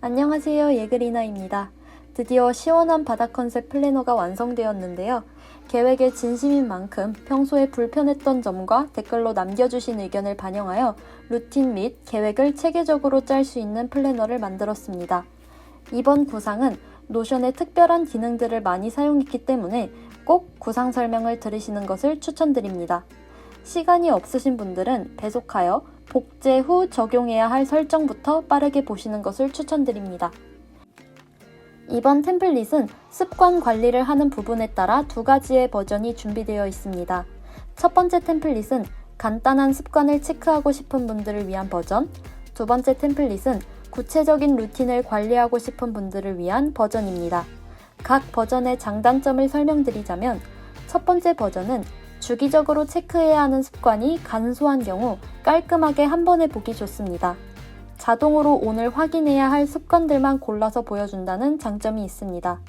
안녕하세요. 예그리나입니다. 드디어 시원한 바다 컨셉 플래너가 완성되었는데요. 계획에 진심인 만큼 평소에 불편했던 점과 댓글로 남겨주신 의견을 반영하여 루틴 및 계획을 체계적으로 짤 수 있는 플래너를 만들었습니다. 이번 구상은 노션의 특별한 기능들을 많이 사용했기 때문에 꼭 구상 설명을 들으시는 것을 추천드립니다. 시간이 없으신 분들은 배속하여 복제 후 적용해야 할 설정부터 빠르게 보시는 것을 추천드립니다. 이번 템플릿은 습관 관리를 하는 부분에 따라 두 가지의 버전이 준비되어 있습니다. 첫 번째 템플릿은 간단한 습관을 체크하고 싶은 분들을 위한 버전, 두 번째 템플릿은 구체적인 루틴을 관리하고 싶은 분들을 위한 버전입니다. 각 버전의 장단점을 설명드리자면 첫 번째 버전은 주기적으로 체크해야 하는 습관이 간소한 경우 깔끔하게 한 번에 보기 좋습니다. 자동으로 오늘 확인해야 할 습관들만 골라서 보여준다는 장점이 있습니다.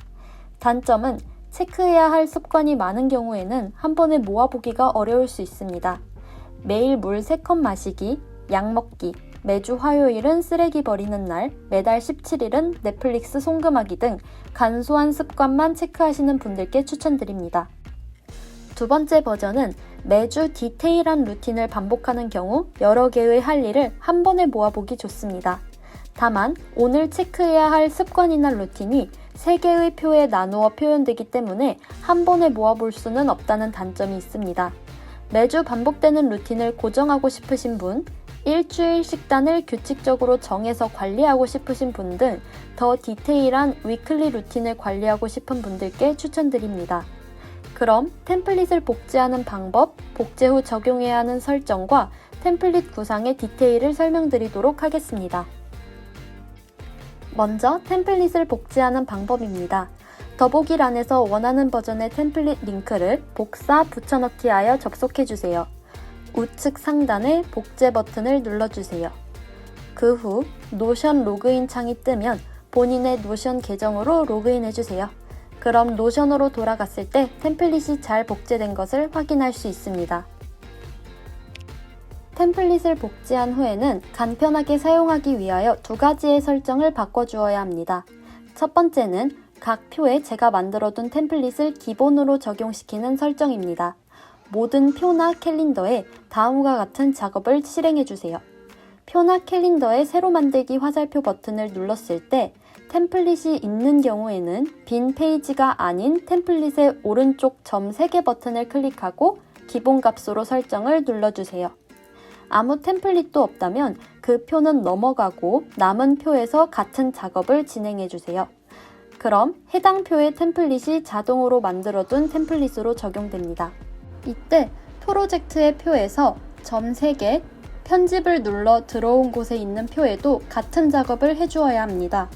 단점은 체크해야 할 습관이 많은 경우에는 한 번에 모아보기가 어려울 수 있습니다. 매일 물 3컵 마시기, 약 먹기, 매주 화요일은 쓰레기 버리는 날, 매달 17일은 넷플릭스 송금하기 등 간소한 습관만 체크하시는 분들께 추천드립니다. 두 번째 버전은 매주 디테일한 루틴을 반복하는 경우 여러 개의 할 일을 한 번에 모아보기 좋습니다. 다만 오늘 체크해야 할 습관이나 루틴이 세 개의 표에 나누어 표현되기 때문에 한 번에 모아볼 수는 없다는 단점이 있습니다. 매주 반복되는 루틴을 고정하고 싶으신 분, 일주일 식단을 규칙적으로 정해서 관리하고 싶으신 분 등 더 디테일한 위클리 루틴을 관리하고 싶은 분들께 추천드립니다. 그럼 템플릿을 복제하는 방법, 복제 후 적용해야 하는 설정과 템플릿 구상의 디테일을 설명드리도록 하겠습니다. 먼저 템플릿을 복제하는 방법입니다. 더보기란에서 원하는 버전의 템플릿 링크를 복사 붙여넣기 하여 접속해주세요. 우측 상단에 복제 버튼을 눌러주세요. 그 후 노션 로그인 창이 뜨면 본인의 노션 계정으로 로그인해주세요. 그럼 노션으로 돌아갔을 때 템플릿이 잘 복제된 것을 확인할 수 있습니다. 템플릿을 복제한 후에는 간편하게 사용하기 위하여 두 가지의 설정을 바꿔주어야 합니다. 첫 번째는 각 표에 제가 만들어둔 템플릿을 기본으로 적용시키는 설정입니다. 모든 표나 캘린더에 다음과 같은 작업을 실행해주세요. 표나 캘린더에 새로 만들기 화살표 버튼을 눌렀을 때 템플릿이 있는 경우에는 빈 페이지가 아닌 템플릿의 오른쪽 점 3개 버튼을 클릭하고 기본 값으로 설정을 눌러주세요. 아무 템플릿도 없다면 그 표는 넘어가고 남은 표에서 같은 작업을 진행해주세요. 그럼 해당 표의 템플릿이 자동으로 만들어둔 템플릿으로 적용됩니다. 이때 프로젝트의 표에서 점 3개, 편집을 눌러 들어온 곳에 있는 표에도 같은 작업을 해주어야 합니다.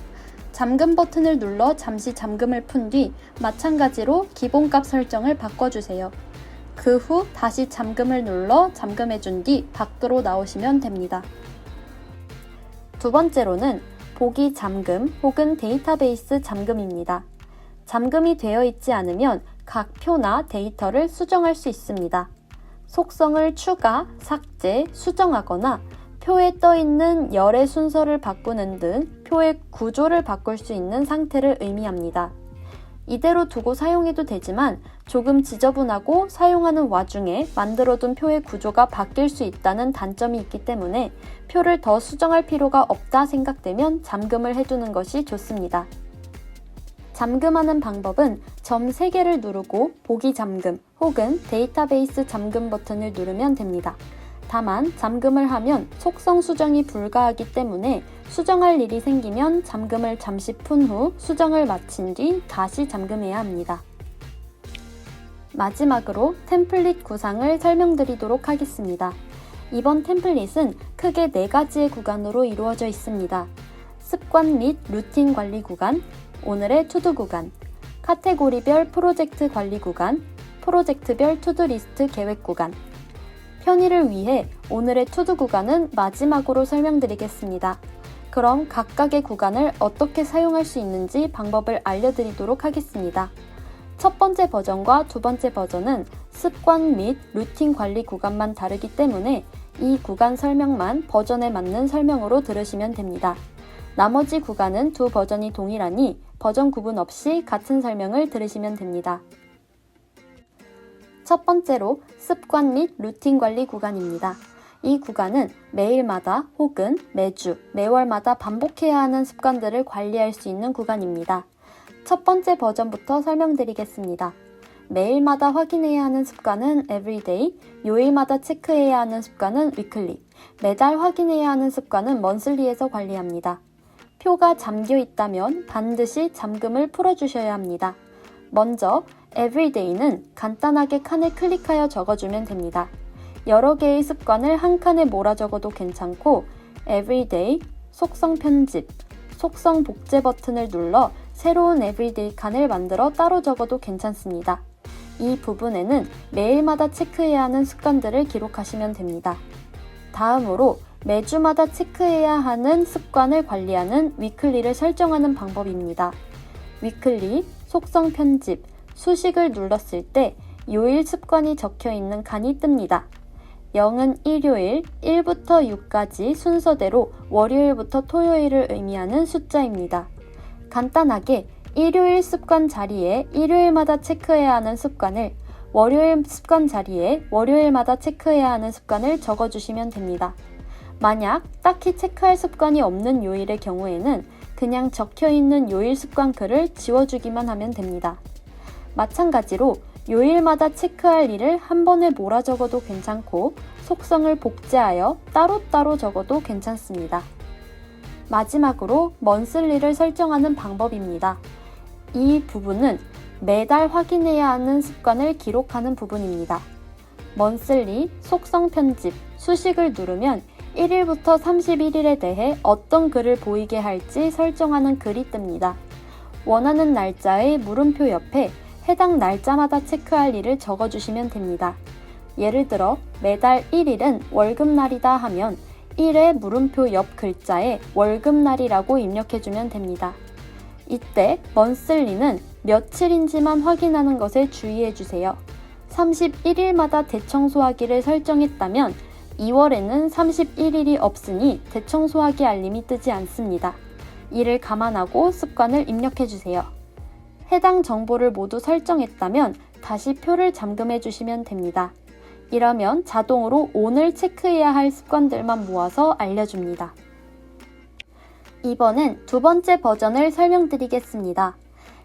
잠금 버튼을 눌러 잠시 잠금을 푼 뒤 마찬가지로 기본값 설정을 바꿔주세요. 그 후 다시 잠금을 눌러 잠금해 준 뒤 밖으로 나오시면 됩니다. 두 번째로는 보기 잠금 혹은 데이터베이스 잠금입니다. 잠금이 되어 있지 않으면 각 표나 데이터를 수정할 수 있습니다. 속성을 추가, 삭제, 수정하거나 표에 떠 있는 열의 순서를 바꾸는 등 표의 구조를 바꿀 수 있는 상태를 의미합니다. 이대로 두고 사용해도 되지만 조금 지저분하고 사용하는 와중에 만들어둔 표의 구조가 바뀔 수 있다는 단점이 있기 때문에 표를 더 수정할 필요가 없다 생각되면 잠금을 해두는 것이 좋습니다. 잠금하는 방법은 점 3개를 누르고 보기 잠금 혹은 데이터베이스 잠금 버튼을 누르면 됩니다. 다만 잠금을 하면 속성 수정이 불가하기 때문에 수정할 일이 생기면 잠금을 잠시 푼 후 수정을 마친 뒤 다시 잠금해야 합니다. 마지막으로 템플릿 구상을 설명드리도록 하겠습니다. 이번 템플릿은 크게 4가지의 구간으로 이루어져 있습니다. 습관 및 루틴 관리 구간, 오늘의 투두 구간, 카테고리별 프로젝트 관리 구간, 프로젝트별 투두 리스트 계획 구간, 편의를 위해 오늘의 투두 구간은 마지막으로 설명드리겠습니다. 그럼 각각의 구간을 어떻게 사용할 수 있는지 방법을 알려드리도록 하겠습니다. 첫 번째 버전과 두 번째 버전은 습관 및 루틴 관리 구간만 다르기 때문에 이 구간 설명만 버전에 맞는 설명으로 들으시면 됩니다. 나머지 구간은 두 버전이 동일하니 버전 구분 없이 같은 설명을 들으시면 됩니다. 첫 번째로 습관 및 루틴 관리 구간입니다. 이 구간은 매일마다 혹은 매주, 매월마다 반복해야 하는 습관들을 관리할 수 있는 구간입니다. 첫 번째 버전부터 설명드리겠습니다. 매일마다 확인해야 하는 습관은 everyday, 요일마다 체크해야 하는 습관은 weekly, 매달 확인해야 하는 습관은 monthly에서 관리합니다. 표가 잠겨 있다면 반드시 잠금을 풀어주셔야 합니다. 먼저 everyday는 간단하게 칸을 클릭하여 적어주면 됩니다. 여러 개의 습관을 한 칸에 몰아 적어도 괜찮고 everyday, 속성 편집, 속성 복제 버튼을 눌러 새로운 everyday 칸을 만들어 따로 적어도 괜찮습니다. 이 부분에는 매일마다 체크해야 하는 습관들을 기록하시면 됩니다. 다음으로 매주마다 체크해야 하는 습관을 관리하는 위클리를 설정하는 방법입니다. 위클리, 속성 편집, 수식을 눌렀을 때 요일 습관이 적혀 있는 칸이 뜹니다. 0은 일요일, 1부터 6까지 순서대로 월요일부터 토요일을 의미하는 숫자입니다. 간단하게 일요일 습관 자리에 일요일마다 체크해야 하는 습관을 월요일 습관 자리에 월요일마다 체크해야 하는 습관을 적어주시면 됩니다. 만약 딱히 체크할 습관이 없는 요일의 경우에는 그냥 적혀 있는 요일 습관 글을 지워주기만 하면 됩니다. 마찬가지로 요일마다 체크할 일을 한 번에 몰아 적어도 괜찮고 속성을 복제하여 따로따로 적어도 괜찮습니다. 마지막으로 먼슬리를 설정하는 방법입니다. 이 부분은 매달 확인해야 하는 습관을 기록하는 부분입니다. 먼슬리, 속성 편집, 수식을 누르면 1일부터 31일에 대해 어떤 글을 보이게 할지 설정하는 글이 뜹니다. 원하는 날짜의 물음표 옆에 해당 날짜마다 체크할 일을 적어주시면 됩니다. 예를 들어 매달 1일은 월급날이다 하면 1의 물음표 옆 글자에 월급날이라고 입력해주면 됩니다. 이때 먼슬리는 며칠인지만 확인하는 것에 주의해주세요. 31일마다 대청소하기를 설정했다면 2월에는 31일이 없으니 대청소하기 알림이 뜨지 않습니다. 이를 감안하고 습관을 입력해주세요. 해당 정보를 모두 설정했다면 다시 표를 잠금해 주시면 됩니다. 이러면 자동으로 오늘 체크해야 할 습관들만 모아서 알려줍니다. 이번엔 두 번째 버전을 설명드리겠습니다.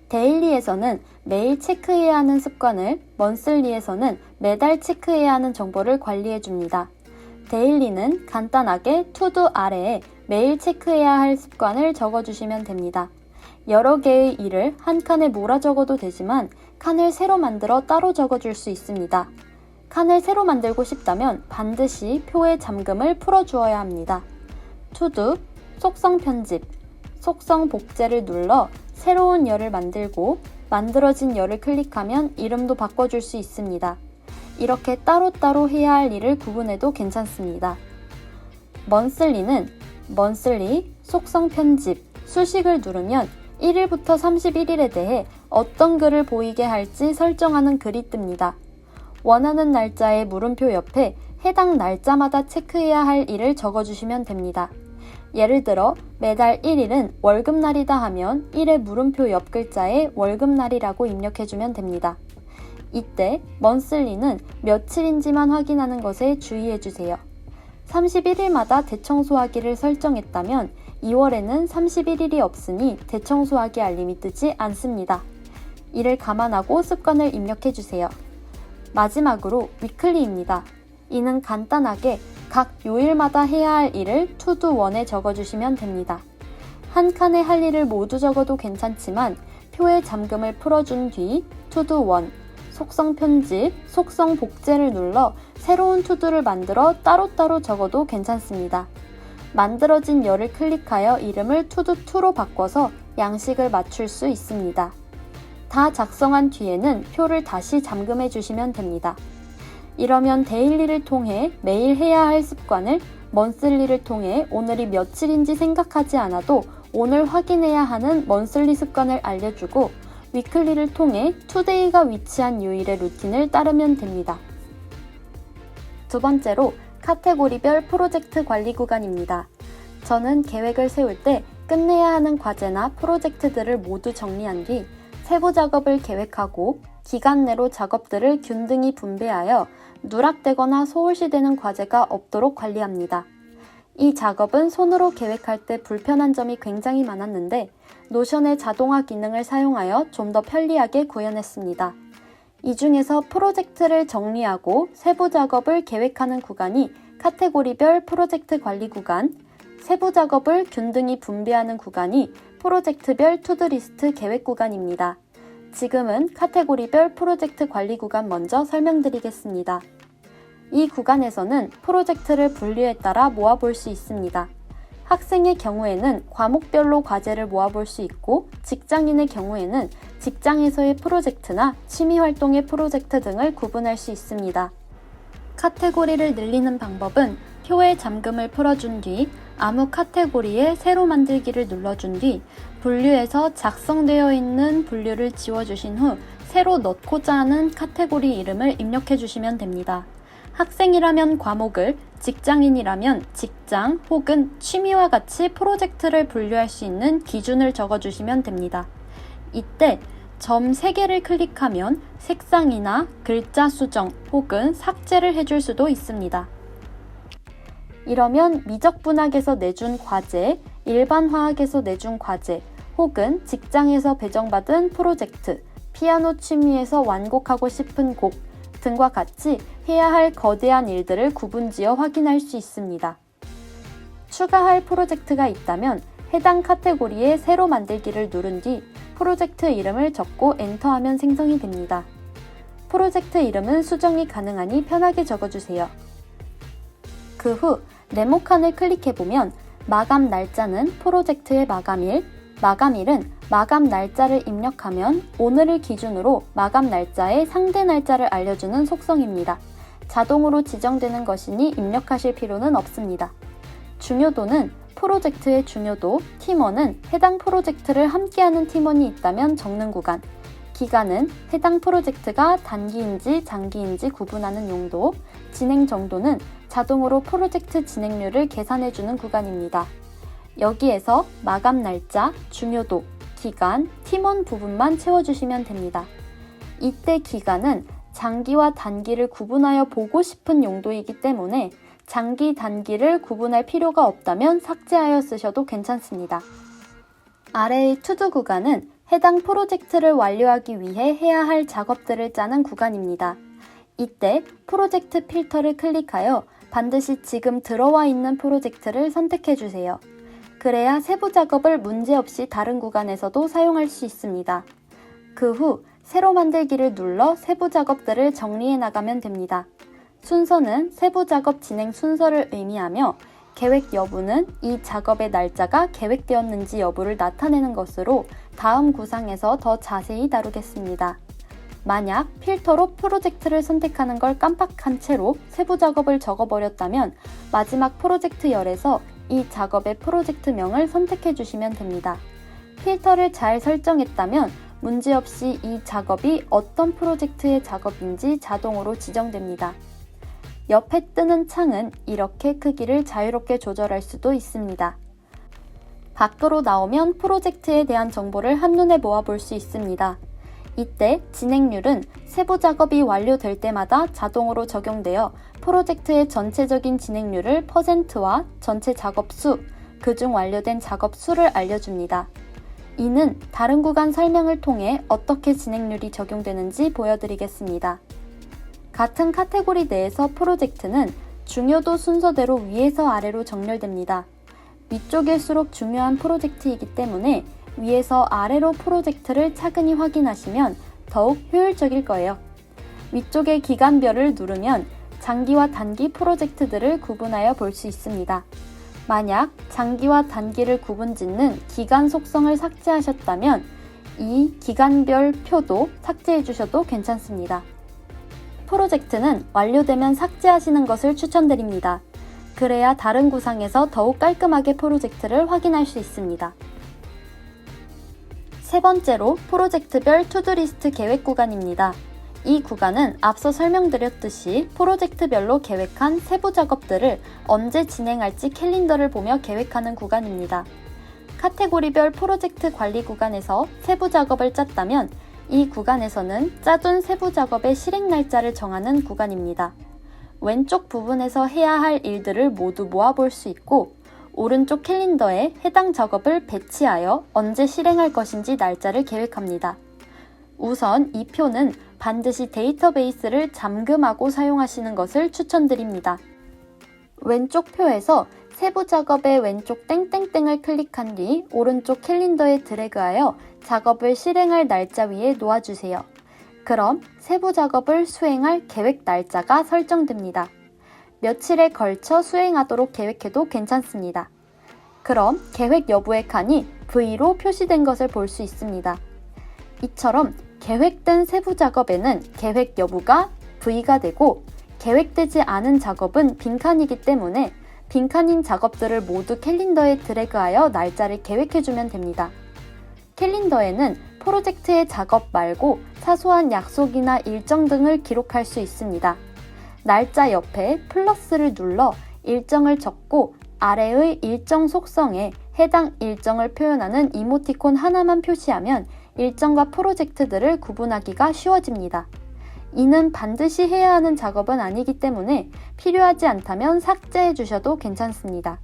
데일리에서는 매일 체크해야 하는 습관을, 먼슬리에서는 매달 체크해야 하는 정보를 관리해 줍니다. 데일리는 간단하게 투두 아래에 매일 체크해야 할 습관을 적어주시면 됩니다. 여러 개의 일을 한 칸에 몰아 적어도 되지만 칸을 새로 만들어 따로 적어줄 수 있습니다. 칸을 새로 만들고 싶다면 반드시 표의 잠금을 풀어주어야 합니다. 투두, 속성 편집, 속성 복제를 눌러 새로운 열을 만들고 만들어진 열을 클릭하면 이름도 바꿔줄 수 있습니다. 이렇게 따로따로 해야 할 일을 구분해도 괜찮습니다. 먼슬리는 먼슬리, 속성 편집, 수식을 누르면 1일부터 31일에 대해 어떤 글을 보이게 할지 설정하는 글이 뜹니다. 원하는 날짜의 물음표 옆에 해당 날짜마다 체크해야 할 일을 적어주시면 됩니다. 예를 들어 매달 1일은 월급날이다 하면 1의 물음표 옆 글자에 월급날이라고 입력해주면 됩니다. 이때 먼슬리는 며칠인지만 확인하는 것에 주의해주세요. 31일마다 대청소하기를 설정했다면 2월에는 31일이 없으니 대청소하기 알림이 뜨지 않습니다. 이를 감안하고 습관을 입력해주세요. 마지막으로 위클리입니다. 이는 간단하게 각 요일마다 해야 할 일을 투두 원에 적어주시면 됩니다. 한 칸에 할 일을 모두 적어도 괜찮지만 표의 잠금을 풀어준 뒤 투두 원, 속성 편집, 속성 복제를 눌러 새로운 투두를 만들어 따로따로 적어도 괜찮습니다. 만들어진 열을 클릭하여 이름을 투두2로 바꿔서 양식을 맞출 수 있습니다. 다 작성한 뒤에는 표를 다시 잠금해 주시면 됩니다. 이러면 데일리를 통해 매일 해야 할 습관을 먼슬리를 통해 오늘이 며칠인지 생각하지 않아도 오늘 확인해야 하는 먼슬리 습관을 알려주고 위클리를 통해 투데이가 위치한 요일의 루틴을 따르면 됩니다. 두 번째로 카테고리별 프로젝트 관리 구간입니다. 저는 계획을 세울 때 끝내야 하는 과제나 프로젝트들을 모두 정리한 뒤 세부 작업을 계획하고 기간 내로 작업들을 균등히 분배하여 누락되거나 소홀시되는 과제가 없도록 관리합니다. 이 작업은 손으로 계획할 때 불편한 점이 굉장히 많았는데 노션의 자동화 기능을 사용하여 좀 더 편리하게 구현했습니다. 이 중에서 프로젝트를 정리하고 세부 작업을 계획하는 구간이 카테고리별 프로젝트 관리 구간, 세부 작업을 균등히 분배하는 구간이 프로젝트별 투드리스트 계획 구간입니다. 지금은 카테고리별 프로젝트 관리 구간 먼저 설명드리겠습니다. 이 구간에서는 프로젝트를 분류에 따라 모아볼 수 있습니다. 학생의 경우에는 과목별로 과제를 모아볼 수 있고 직장인의 경우에는 직장에서의 프로젝트나 취미 활동의 프로젝트 등을 구분할 수 있습니다. 카테고리를 늘리는 방법은 표에 잠금을 풀어준 뒤 아무 카테고리에 새로 만들기를 눌러준 뒤 분류에서 작성되어 있는 분류를 지워주신 후 새로 넣고자 하는 카테고리 이름을 입력해 주시면 됩니다. 학생이라면 과목을, 직장인이라면 직장 혹은 취미와 같이 프로젝트를 분류할 수 있는 기준을 적어주시면 됩니다. 이때 점 3개를 클릭하면 색상이나 글자 수정 혹은 삭제를 해줄 수도 있습니다. 이러면 미적분학에서 내준 과제, 일반 화학에서 내준 과제, 혹은 직장에서 배정받은 프로젝트, 피아노 취미에서 완곡하고 싶은 곡 등과 같이 해야 할 거대한 일들을 구분지어 확인할 수 있습니다. 추가할 프로젝트가 있다면 해당 카테고리에 새로 만들기를 누른 뒤 프로젝트 이름을 적고 엔터하면 생성이 됩니다. 프로젝트 이름은 수정이 가능하니 편하게 적어주세요. 그 후 네모 칸을 클릭해보면 마감 날짜는 프로젝트의 마감일, 마감일은 마감 날짜를 입력하면 오늘을 기준으로 마감 날짜의 상대 날짜를 알려주는 속성입니다. 자동으로 지정되는 것이니 입력하실 필요는 없습니다. 중요도는 프로젝트의 중요도, 팀원은 해당 프로젝트를 함께하는 팀원이 있다면 적는 구간, 기간은 해당 프로젝트가 단기인지 장기인지 구분하는 용도, 진행 정도는 자동으로 프로젝트 진행률을 계산해주는 구간입니다. 여기에서 마감 날짜, 중요도, 기간, 팀원 부분만 채워주시면 됩니다. 이때 기간은 장기와 단기를 구분하여 보고 싶은 용도이기 때문에 장기, 단기를 구분할 필요가 없다면 삭제하여 쓰셔도 괜찮습니다. 아래의 투두 구간은 해당 프로젝트를 완료하기 위해 해야 할 작업들을 짜는 구간입니다. 이때 프로젝트 필터를 클릭하여 반드시 지금 들어와 있는 프로젝트를 선택해 주세요. 그래야 세부 작업을 문제없이 다른 구간에서도 사용할 수 있습니다. 그후 새로 만들기를 눌러 세부 작업들을 정리해 나가면 됩니다. 순서는 세부 작업 진행 순서를 의미하며 계획 여부는 이 작업의 날짜가 계획되었는지 여부를 나타내는 것으로 다음 구상에서 더 자세히 다루겠습니다. 만약 필터로 프로젝트를 선택하는 걸 깜빡한 채로 세부 작업을 적어버렸다면 마지막 프로젝트 열에서 이 작업의 프로젝트명을 선택해 주시면 됩니다. 필터를 잘 설정했다면 문제없이 이 작업이 어떤 프로젝트의 작업인지 자동으로 지정됩니다. 옆에 뜨는 창은 이렇게 크기를 자유롭게 조절할 수도 있습니다. 밖으로 나오면 프로젝트에 대한 정보를 한눈에 모아볼 수 있습니다. 이때 진행률은 세부 작업이 완료될 때마다 자동으로 적용되어 프로젝트의 전체적인 진행률을 퍼센트와 전체 작업 수, 그중 완료된 작업 수를 알려줍니다. 이는 다른 구간 설명을 통해 어떻게 진행률이 적용되는지 보여드리겠습니다. 같은 카테고리 내에서 프로젝트는 중요도 순서대로 위에서 아래로 정렬됩니다. 위쪽일수록 중요한 프로젝트이기 때문에 위에서 아래로 프로젝트를 차근히 확인하시면 더욱 효율적일 거예요. 위쪽의 기간별을 누르면 장기와 단기 프로젝트들을 구분하여 볼 수 있습니다. 만약 장기와 단기를 구분 짓는 기간 속성을 삭제하셨다면 이 기간별 표도 삭제해 주셔도 괜찮습니다. 프로젝트는 완료되면 삭제하시는 것을 추천드립니다. 그래야 다른 구상에서 더욱 깔끔하게 프로젝트를 확인할 수 있습니다. 세 번째로 프로젝트별 투두리스트 계획 구간입니다. 이 구간은 앞서 설명드렸듯이 프로젝트별로 계획한 세부 작업들을 언제 진행할지 캘린더를 보며 계획하는 구간입니다. 카테고리별 프로젝트 관리 구간에서 세부 작업을 짰다면 이 구간에서는 짜둔 세부 작업의 실행 날짜를 정하는 구간입니다. 왼쪽 부분에서 해야 할 일들을 모두 모아볼 수 있고 오른쪽 캘린더에 해당 작업을 배치하여 언제 실행할 것인지 날짜를 계획합니다. 우선 이 표는 반드시 데이터베이스를 잠금하고 사용하시는 것을 추천드립니다. 왼쪽 표에서 세부 작업의 왼쪽 땡땡땡을 클릭한 뒤 오른쪽 캘린더에 드래그하여 작업을 실행할 날짜 위에 놓아주세요. 그럼 세부 작업을 수행할 계획 날짜가 설정됩니다. 며칠에 걸쳐 수행하도록 계획해도 괜찮습니다. 그럼 계획 여부의 칸이 V로 표시된 것을 볼 수 있습니다. 이처럼 계획된 세부 작업에는 계획 여부가 V가 되고 계획되지 않은 작업은 빈칸이기 때문에 빈칸인 작업들을 모두 캘린더에 드래그하여 날짜를 계획해주면 됩니다. 캘린더에는 프로젝트의 작업 말고 사소한 약속이나 일정 등을 기록할 수 있습니다. 날짜 옆에 플러스를 눌러 일정을 적고 아래의 일정 속성에 해당 일정을 표현하는 이모티콘 하나만 표시하면 일정과 프로젝트들을 구분하기가 쉬워집니다. 이는 반드시 해야 하는 작업은 아니기 때문에 필요하지 않다면 삭제해 주셔도 괜찮습니다.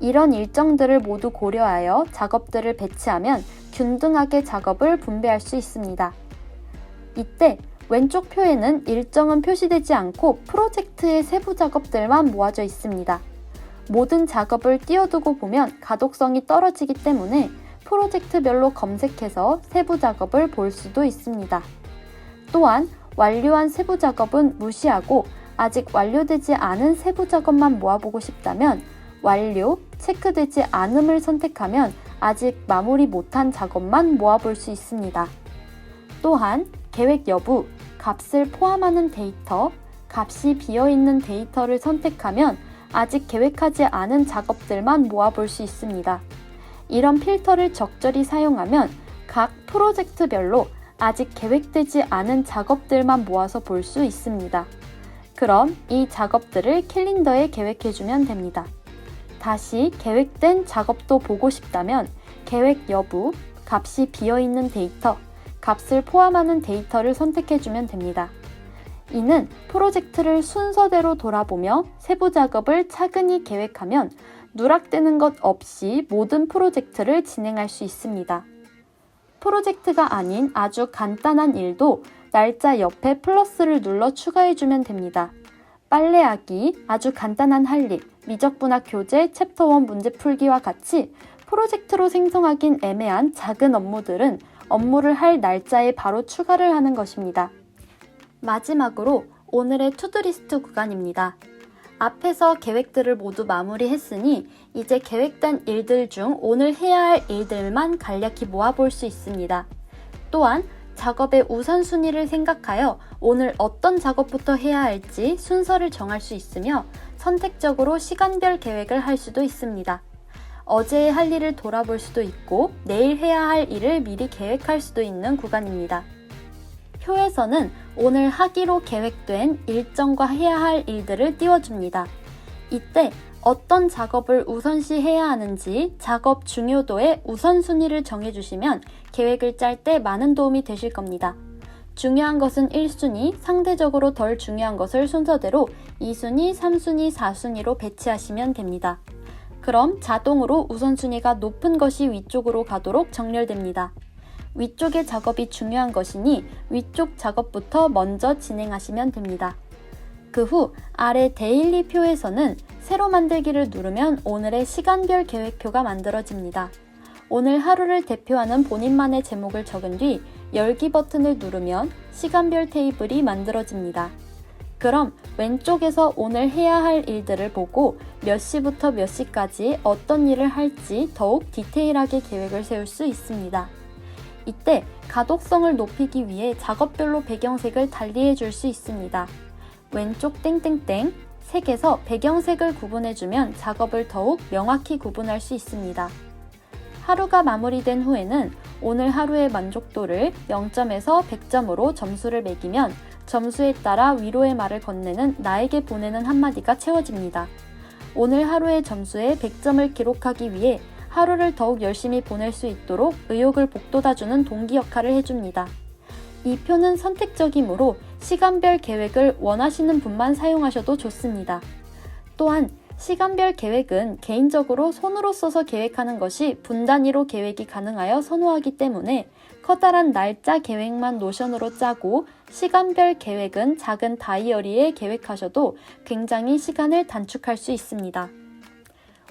이런 일정들을 모두 고려하여 작업들을 배치하면 균등하게 작업을 분배할 수 있습니다. 이때 왼쪽 표에는 일정은 표시되지 않고 프로젝트의 세부 작업들만 모아져 있습니다. 모든 작업을 띄워두고 보면 가독성이 떨어지기 때문에 프로젝트별로 검색해서 세부 작업을 볼 수도 있습니다. 또한 완료한 세부 작업은 무시하고 아직 완료되지 않은 세부 작업만 모아보고 싶다면 완료, 체크되지 않음을 선택하면 아직 마무리 못한 작업만 모아볼 수 있습니다. 또한 계획 여부, 값을 포함하는 데이터, 값이 비어있는 데이터를 선택하면 아직 계획하지 않은 작업들만 모아볼 수 있습니다. 이런 필터를 적절히 사용하면 각 프로젝트별로 아직 계획되지 않은 작업들만 모아서 볼 수 있습니다. 그럼 이 작업들을 캘린더에 계획해주면 됩니다. 다시 계획된 작업도 보고 싶다면 계획 여부, 값이 비어있는 데이터, 값을 포함하는 데이터를 선택해주면 됩니다. 이는 프로젝트를 순서대로 돌아보며 세부 작업을 차근히 계획하면 누락되는 것 없이 모든 프로젝트를 진행할 수 있습니다. 프로젝트가 아닌 아주 간단한 일도 날짜 옆에 플러스를 눌러 추가해주면 됩니다. 빨래하기, 아주 간단한 할 일, 미적분학 교재 챕터 1 문제 풀기와 같이 프로젝트로 생성하긴 애매한 작은 업무들은 업무를 할 날짜에 바로 추가를 하는 것입니다. 마지막으로 오늘의 투두리스트 구간입니다. 앞에서 계획들을 모두 마무리했으니 이제 계획된 일들 중 오늘 해야 할 일들만 간략히 모아볼 수 있습니다. 또한 작업의 우선순위를 생각하여 오늘 어떤 작업부터 해야 할지 순서를 정할 수 있으며 선택적으로 시간별 계획을 할 수도 있습니다. 어제의 할 일을 돌아볼 수도 있고 내일 해야 할 일을 미리 계획할 수도 있는 구간입니다. 표에서는 오늘 하기로 계획된 일정과 해야 할 일들을 띄워줍니다. 이때 어떤 작업을 우선시 해야 하는지 작업 중요도의 우선순위를 정해주시면 계획을 짤 때 많은 도움이 되실 겁니다. 중요한 것은 1순위, 상대적으로 덜 중요한 것을 순서대로 2순위, 3순위, 4순위로 배치하시면 됩니다. 그럼 자동으로 우선순위가 높은 것이 위쪽으로 가도록 정렬됩니다. 위쪽의 작업이 중요한 것이니 위쪽 작업부터 먼저 진행하시면 됩니다. 그 후 아래 데일리 표에서는 새로 만들기를 누르면 오늘의 시간별 계획표가 만들어집니다. 오늘 하루를 대표하는 본인만의 제목을 적은 뒤 열기 버튼을 누르면 시간별 테이블이 만들어집니다. 그럼 왼쪽에서 오늘 해야 할 일들을 보고 몇 시부터 몇 시까지 어떤 일을 할지 더욱 디테일하게 계획을 세울 수 있습니다. 이때 가독성을 높이기 위해 작업별로 배경색을 달리해 줄 수 있습니다. 왼쪽 땡땡땡 색에서 배경색을 구분해주면 작업을 더욱 명확히 구분할 수 있습니다. 하루가 마무리된 후에는 오늘 하루의 만족도를 0점에서 100점으로 점수를 매기면 점수에 따라 위로의 말을 건네는 나에게 보내는 한마디가 채워집니다. 오늘 하루의 점수에 100점을 기록하기 위해 하루를 더욱 열심히 보낼 수 있도록 의욕을 북돋아주는 동기 역할을 해줍니다. 이 표는 선택적이므로 시간별 계획을 원하시는 분만 사용하셔도 좋습니다. 또한 시간별 계획은 개인적으로 손으로 써서 계획하는 것이 분단위로 계획이 가능하여 선호하기 때문에 커다란 날짜 계획만 노션으로 짜고 시간별 계획은 작은 다이어리에 계획하셔도 굉장히 시간을 단축할 수 있습니다.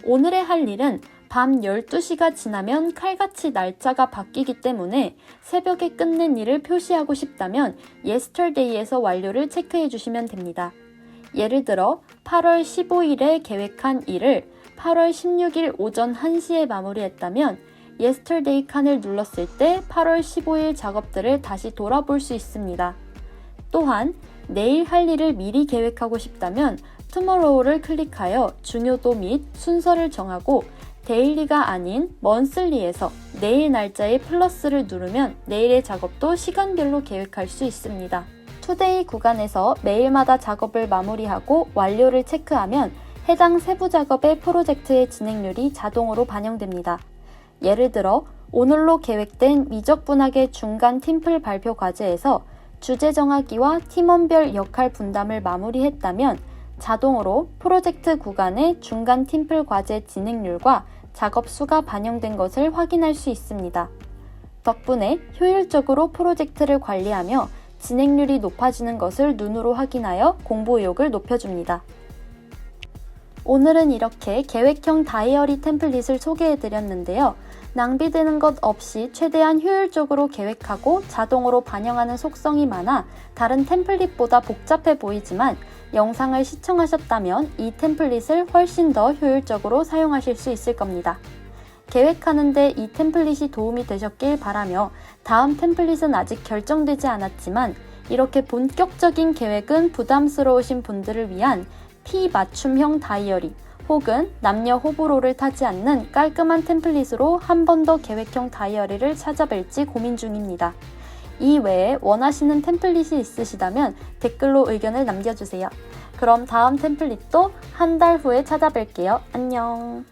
오늘의 할 일은 밤 12시가 지나면 칼같이 날짜가 바뀌기 때문에 새벽에 끝낸 일을 표시하고 싶다면 yesterday에서 완료를 체크해 주시면 됩니다. 예를 들어 8월 15일에 계획한 일을 8월 16일 오전 1시에 마무리했다면 yesterday 칸을 눌렀을 때 8월 15일 작업들을 다시 돌아볼 수 있습니다. 또한 내일 할 일을 미리 계획하고 싶다면 tomorrow를 클릭하여 중요도 및 순서를 정하고 데일리가 아닌 먼슬리에서 내일 날짜에 플러스를 누르면 내일의 작업도 시간별로 계획할 수 있습니다. 투데이 구간에서 매일마다 작업을 마무리하고 완료를 체크하면 해당 세부 작업의 프로젝트의 진행률이 자동으로 반영됩니다. 예를 들어 오늘로 계획된 미적분학의 중간 팀플 발표 과제에서 주제 정하기와 팀원별 역할 분담을 마무리했다면 자동으로 프로젝트 구간의 중간 팀플 과제 진행률과 작업 수가 반영된 것을 확인할 수 있습니다. 덕분에 효율적으로 프로젝트를 관리하며 진행률이 높아지는 것을 눈으로 확인하여 공부 의욕을 높여줍니다. 오늘은 이렇게 계획형 다이어리 템플릿을 소개해 드렸는데요. 낭비되는 것 없이 최대한 효율적으로 계획하고 자동으로 반영하는 속성이 많아 다른 템플릿보다 복잡해 보이지만 영상을 시청하셨다면 이 템플릿을 훨씬 더 효율적으로 사용하실 수 있을 겁니다. 계획하는데 이 템플릿이 도움이 되셨길 바라며 다음 템플릿은 아직 결정되지 않았지만 이렇게 본격적인 계획은 부담스러우신 분들을 위한 T 맞춤형 다이어리 혹은 남녀 호불호를 타지 않는 깔끔한 템플릿으로 한 번 더 계획형 다이어리를 찾아뵐지 고민 중입니다. 이 외에 원하시는 템플릿이 있으시다면 댓글로 의견을 남겨주세요. 그럼 다음 템플릿도 한 달 후에 찾아뵐게요. 안녕.